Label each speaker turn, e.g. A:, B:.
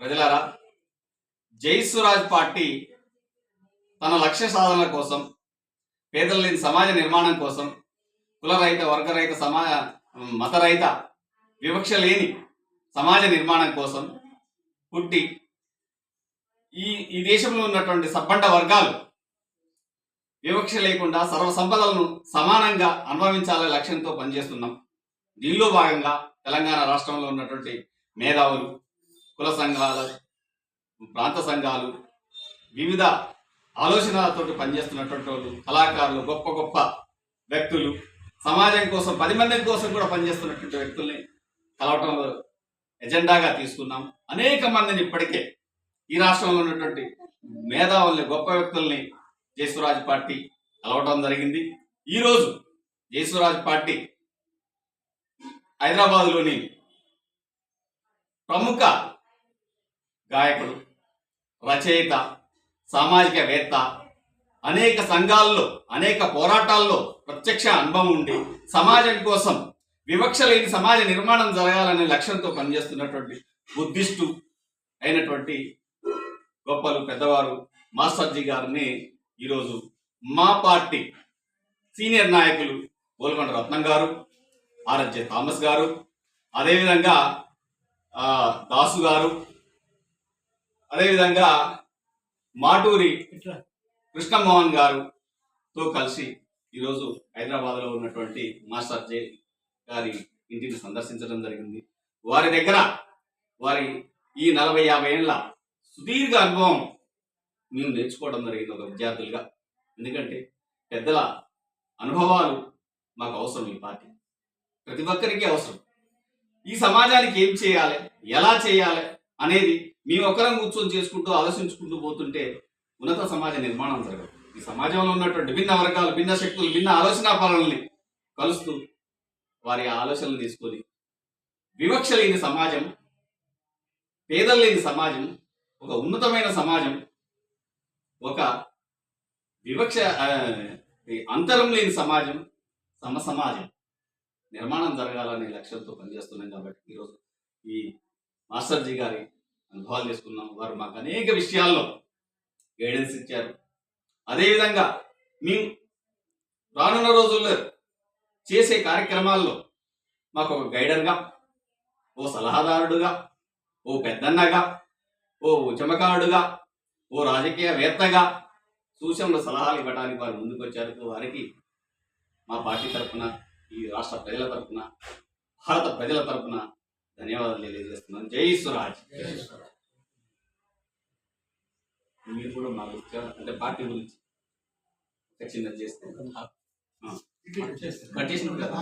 A: ప్రజలారా జైస్వరాజ్ పార్టీ తన లక్ష్య సాధనల కోసం పేదల లేని సమాజ నిర్మాణం కోసం కులరహిత వర్గరహిత సమాజ మతరహిత వివక్ష లేని సమాజ నిర్మాణం కోసం పుట్టి ఈ ఈ దేశంలో ఉన్నటువంటి సబ్బండ వర్గాలు వివక్ష లేకుండా సర్వ సంపదలను సమానంగా అనుభవించాలనే లక్ష్యంతో పనిచేస్తున్నాం. దీనిలో భాగంగా తెలంగాణ రాష్ట్రంలో ఉన్నటువంటి మేధావులు కుల సంఘాలు ప్రాంత సంఘాలు వివిధ ఆలోచనలతో పనిచేస్తున్నటువంటి వాళ్ళు కళాకారులు గొప్ప గొప్ప వ్యక్తులు సమాజం కోసం పది మంది కోసం కూడా పనిచేస్తున్నటువంటి వ్యక్తుల్ని కలవటంలో ఎజెండాగా తీసుకున్నాం. అనేక మందిని ఇప్పటికే ఈ రాష్ట్రంలో ఉన్నటువంటి మేధావుల్ని గొప్ప వ్యక్తుల్ని జయసురాజ్ పార్టీ కలవటం జరిగింది. ఈరోజు జయసురాజ్ పార్టీ హైదరాబాద్లోని ప్రముఖ గాయకుడు రచయిత సామాజికవేత్త అనేక సంఘాల్లో అనేక పోరాటాల్లో ప్రత్యక్ష అనుభవం ఉండి సమాజం కోసం వివక్ష లేని సమాజ నిర్మాణం జరగాలనే లక్ష్యంతో పనిచేస్తున్నటువంటి బుద్ధిస్టు అయినటువంటి గొప్పలు పెద్దవారు మాస్టర్జీ గారిని ఈరోజు మా పార్టీ సీనియర్ నాయకులు గోల్కొండ రత్నం గారు ఆర్ఎస్జే థామస్ గారు అదేవిధంగా దాసు గారు అదేవిధంగా మాటూరి కృష్ణమోహన్ గారుతో కలిసి ఈరోజు హైదరాబాద్లో ఉన్నటువంటి మాస్టర్ జే గారి ఇంటిని సందర్శించడం జరిగింది. వారి దగ్గర వారి ఈ నలభై యాభై ఏళ్ళ సుదీర్ఘ అనుభవం మేము నేర్చుకోవడం జరిగింది ఒక విద్యార్థులుగా. ఎందుకంటే పెద్దల అనుభవాలు మాకు అవసరం ఈ పార్టీ. ప్రతి ఒక్కరికి అవసరం. ఈ సమాజానికి ఏం చేయాలి? ఎలా చేయాలి? అనేది మేము ఒక్కరం కూర్చొని చేసుకుంటూ ఆలోచించుకుంటూ పోతుంటే ఉన్నత సమాజ నిర్మాణం జరగదు. ఈ సమాజంలో ఉన్నటువంటి భిన్న వర్గాలు భిన్న శక్తులు భిన్న ఆలోచన పాలనల్ని కలుస్తూ వారి ఆలోచనలు తీసుకొని వివక్ష లేని సమాజం పేదలు లేని సమాజం ఒక ఉన్నతమైన సమాజం ఒక వివక్ష అంతరం లేని సమాజం సమ సమాజం. నిర్మాణం జరగాలనే లక్ష్యంతో పనిచేస్తున్నాం కాబట్టి ఈరోజు ఈ మాస్టర్జీ గారి అనుభవాలు తీసుకున్నాం. వారు మాకు అనేక విషయాల్లో గైడెన్స్ ఇచ్చారు. అదేవిధంగా మేము రానున్న రోజుల్లో చేసే కార్యక్రమాల్లో మాకు ఒక గైడర్గా ఓ సలహాదారుడుగా ఓ పెద్దన్నగా ఓ ఉద్యమకారుడుగా ఓ రాజకీయవేత్తగా సూచనలు సలహాలు ఇవ్వడానికి వారు ముందుకు వచ్చారు వారికి మా పార్టీ తరఫున ఈ రాష్ట్ర ప్రజల తరఫున భారత ప్రజల తరఫున ధన్యవాదాలు తెలియజేస్తున్నాను. జై స్వరాజ్. మీరు కూడా మాకు అంటే పార్టీ గురించి చిన్నది చేస్తే. కట్ చేసినప్పుడు కదా?